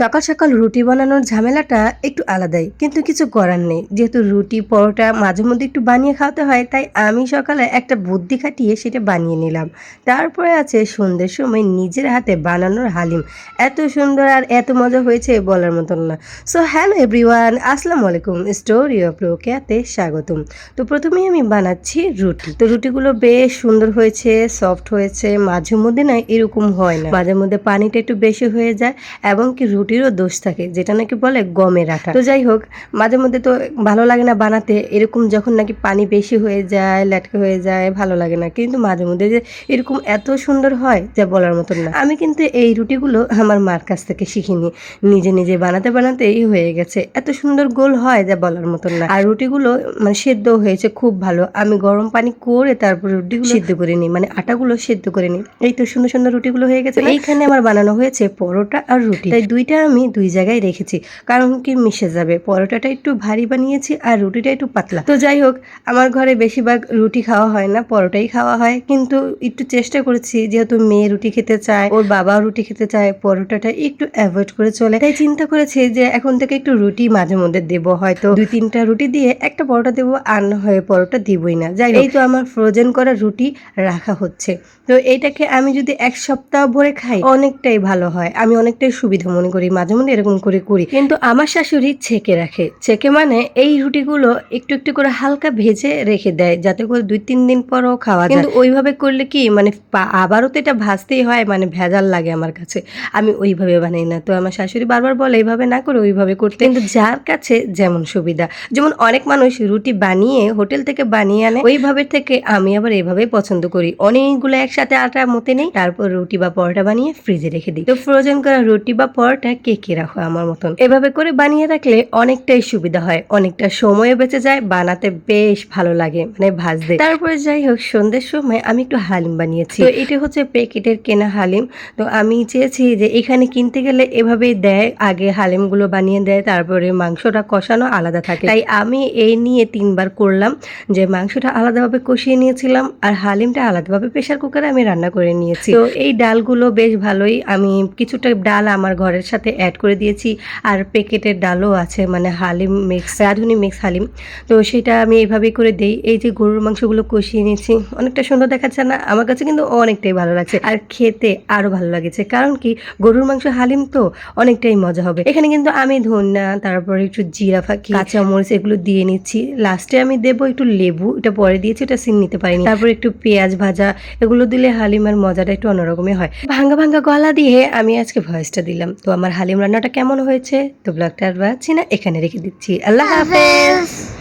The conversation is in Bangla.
সকাল সকাল রুটি বানানোর ঝামেলাটা একটু আলাদাই, কিন্তু কিছু করার নেই। যেহেতু রুটি, পরোটা মাঝে মধ্যে একটু বানিয়ে খাওয়াতে হয়, তাই আমি সকালে একটা বুদ্ধি খাটিয়ে সেটা বানিয়ে নিলাম। তারপরে আছে সন্ধ্যের সময় নিজের হাতে বানানোর হালিম। এত সুন্দর আর এত মজা হয়েছে বলার মতন না। সো, হ্যালো এভরিওয়ান, আসসালামু আলাইকুম। স্টোরি অফ রোকেয়াতে স্বাগতম। তো প্রথমেই আমি বানাচ্ছি রুটি। তো রুটিগুলো বেশ সুন্দর হয়েছে, সফট হয়েছে, মাঝে মধ্যে না এরকম হয় না। মাঝে মধ্যে পানিটা একটু বেশি হয়ে যায়, এবং কি রুটিরও দোষ থাকে, যেটা নাকি বলে গমের আটা তো যাই হোক, মাঝে মধ্যে তো ভালো লাগে না বানাতে, এরকম যখন নাকি পানি বেশি হয়ে যায় লেটকা হয়ে যায়, ভালো লাগে না। কিন্তু মাঝে মধ্যে যে এরকম এত সুন্দর হয় যা বলার মতন না। আমি কিন্তু এই রুটিগুলো আমার মার কাছ থেকে শিখিনি। নিজে নিজে বানাতে বানাতেই হয়ে গেছে। এত সুন্দর গোল হয় যা বলার মতন না। আর রুটিগুলো মানে সেদ্ধ হয়েছে, খুব ভালো। আমি গরম পানি করে তারপর রুটিগুলো সিদ্ধ করে নিই মানে আটাগুলো সেদ্ধ করে নিই। এই তো সুন্দর সুন্দর রুটিগুলো হয়ে গেছে এইখানে আমার বানানো হয়েছে পরোটা আর রুটি। তাই দুইটা আমি দুই জায়গায় রেখেছি। কারণ কি, মিশে যাবে। পরোটাটা একটু ভারী বানিয়েছি আর রুটিটা একটু পাতলা। তো যাই হোক, আমার ঘরে বেশিরভাগ রুটি খাওয়া হয় না, পরোটাই খাওয়া হয়। কিন্তু একটু চেষ্টা করেছি, যেহেতু মেয়ে রুটি খেতে চায়, ওর বাবাও রুটি খেতে চায়, পরোটাটা একটু অ্যাভয়েড করে চলে। তাই চিন্তা করেছি যে এখন থেকে একটু রুটি মাঝে মধ্যে দেবো। হয়তো দুই তিনটা রুটি দিয়ে একটা পরোটা দেবো, আর হয় পরোটা দিবই না। যাই এই তো আমার ফ্রোজেন করা রুটি রাখা হচ্ছে। তো এইটাকে আমি যদি এক সপ্তাহ ভরে খাই, অনেকটাই ভালো হয়। আমি অনেকটাই সুবিধা মনে করি। মাঝে মধ্যে এরকম করে করি। কিন্তু আমার শাশুড়ি ছেঁকে রাখে। ছেঁকে মানে এই রুটিগুলো একটু একটু করে হালকা ভেজে রেখে দেয় যাতে করে দুই তিন দিন পরও খাওয়া যায়। কিন্তু ওইভাবে করলে কি মানে আবারও তো এটা ভাজতেই হয় মানে ভেজাল লাগে আমার কাছে। আমি ওইভাবে বানাই না। তো আমার শাশুড়ি বারবার বলে এইভাবে না করে ওইভাবে করতে। কিন্তু যার কাছে যেমন সুবিধা যেমন অনেক মানুষ রুটি বানিয়ে হোটেল থেকে বানিয়ে আনে ওইভাবে থেকে আমি আবার এইভাবেই পছন্দ করি। অনেকগুলো একসাথে আটা মতে নেই তারপর রুটি বা পরোটা বানিয়ে ফ্রিজে রেখে দিই। তো ফ্রোজেন করা রুটি বা পরোটা কে কে রাখো আমার মতন। এভাবে করে বানিয়ে রাখলে অনেকটাই সুবিধা হয়, অনেকটা সময়ও বেঁচে যায়, বানাতে বেশ ভালো লাগে মানে ভাজতে। তারপরে যাই হোক, সন্ধ্যের সময় আমি একটু হালিম বানিয়েছি। তো এটা হচ্ছে প্যাকেটের কেনা হালিম। তো আমি চেয়েছি যে এখানে কিনতে গেলে এভাবেই দেয়, আগে হালিমগুলো বানিয়ে দেয়, তারপরে মাংসটা কষানো আলাদা থাকে। তাই আমি এই নিয়ে তিনবার করলাম যে মাংসটা আলাদাভাবে কষিয়ে নিয়েছিলাম আর হালিমটা আলাদাভাবে প্রেশার কুকারে আমি রান্না করে নিয়েছি। তো এই ডালগুলো বেশ ভালোই, আমি কিছুটা ডাল আমার ঘরের সাথে অ্যাড করে দিয়েছি। আর প্যাকেটের ডালও আছে মানে হালিম মিক্স রাঁধুনি মিক্স হালিম। তো সেটা আমি এইভাবেই করে দেই। এই যে গরুর মাংসগুলো কষিয়ে নিয়েছি, অনেকটা সুন্দর দেখাচ্ছে না? আমার কাছে কিন্তু অনেকটাই ভালো লাগছে। আর খেতে আরও ভালো লাগছে। কারণ কি, গরুর মাংস হালিম তো অনেকটাই মজা হবে। এখানে কিন্তু আমি ধন্যা, তারপরে একটু জিরা, ফাঁকি কাঁচা মরিচ এগুলো দিয়ে নিচ্ছি। লাস্টে আমি দেবো একটু লেবু। এটা পরে দিয়েছি, এটা সিন নিতে পারিনি। তারপর একটু পেঁয়াজ ভাজা, এগুলো দিলে হালিমের মজাটা একটু অন্যরকমই হয়। ভাঙ্গা ভাঙ্গা গলা দিয়ে আমি আজকে ভয়েসটা দিলাম। তো আমার হালিম রান্নাটা কেমন হয়েছে? তো ব্লগটা আর বাড়ছি না এখানে রেখে দিচ্ছি। আল্লাহ হাফেজ!